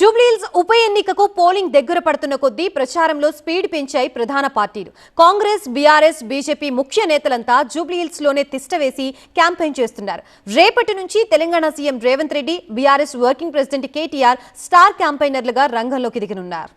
జూబ్లీహిల్స్ ఉప ఎన్నికకు పోలింగ్ దగ్గర పడుతున్న కొద్దీ ప్రచారంలో స్పీడ్ పెంచాయి ప్రధాన పార్టీలు. కాంగ్రెస్ బీఆర్ఎస్ బీజేపీ ముఖ్య నేతలంతా జూబ్లీహిల్స్లోనే తిష్టవేసి క్యాంపెయిన్ చేస్తున్నారు. రేపటి నుంచి Telangana CM Revanth Reddy BRS working president KTR star క్యాంపెయినర్లుగా రంగంలోకి దిగనున్నారు.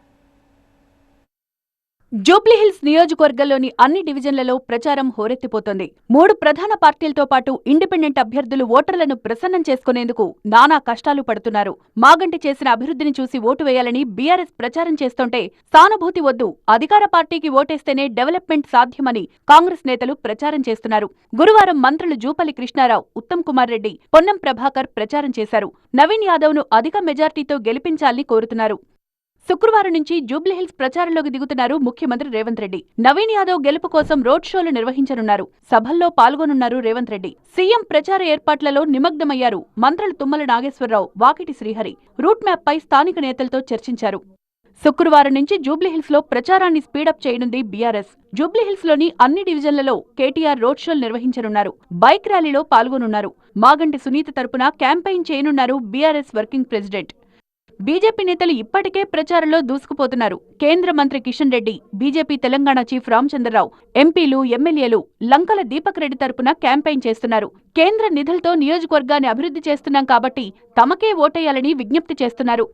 జూబ్లీహిల్స్ నియోజకవర్గంలోని అన్ని డివిజన్లలో ప్రచారం హోరెత్తిపోతోంది. మూడు ప్రధాన పార్టీలతో పాటు ఇండిపెండెంట్ అభ్యర్థులు ఓటర్లను ప్రసన్నం చేసుకునేందుకు నానా కష్టాలు పడుతున్నారు. మాగంటి చేసిన అభివృద్ధిని చూసి ఓటు వేయాలని బీఆర్ఎస్ ప్రచారం చేస్తుంటే సానుభూతి వద్దు. అధికార పార్టీకి ఓటేస్తేనే డెవలప్మెంట్ సాధ్యమని కాంగ్రెస్ నేతలు ప్రచారం చేస్తున్నారు. గురువారం మంత్రులు జూపల్లి కృష్ణారావు ఉత్తమ్ కుమార్ రెడ్డి పొన్నం ప్రభాకర్ ప్రచారం చేశారు. నవీన్ యాదవ్ను అధిక మెజార్టీతో గెలిపించాలని కోరుతున్నారు. శుక్రవారం నుంచి జూబ్లీహిల్స్ ప్రచారంలోకి దిగుతున్నారు ముఖ్యమంత్రి రేవంత్ రెడ్డి. నవీన్ యాదవ్ గెలుపు కోసం రోడ్ షోలు నిర్వహించనున్నారు. సభల్లో పాల్గొనున్నారు రేవంత్ రెడ్డి. సీఎం ప్రచార ఏర్పాట్లలో నిమగ్నమయ్యారు మంత్రులు తుమ్మల నాగేశ్వరరావు వాకిటి శ్రీహరి రూట్ మ్యాప్ పై స్థానిక నేతలతో చర్చించారు. శుక్రవారం నుంచి జూబ్లీహిల్స్లో ప్రచారాన్ని స్పీడప్ చేయనుంది బీఆర్ఎస్. జూబ్లీహిల్స్లోని అన్ని డివిజన్లలో కేటీఆర్ రోడ్ షోలు నిర్వహించనున్నారు. బైక్ ర్యాలీలో పాల్గొనున్నారు. మాగంటి సునీత తరపున క్యాంపెయిన్ చేయనున్నారు బీఆర్ఎస్ వర్కింగ్ ప్రెసిడెంట్. బీజేపీ నేతలు ఇప్పటికే ప్రచారంలో దూసుకుపోతున్నారు. కేంద్ర మంత్రి కిషన్ రెడ్డి బీజేపీ తెలంగాణ చీఫ్ రామచంద్రరావు ఎంపీలు ఎమ్మెల్యేలు లంకల దీపక్ రెడ్డి తరపున క్యాంపెయిన్ చేస్తున్నారు. కేంద్ర నిధులతో నియోజకవర్గాన్ని అభివృద్ధి చేస్తున్నాం కాబట్టి తమకే ఓటేయాలని విజ్ఞప్తి చేస్తున్నారు.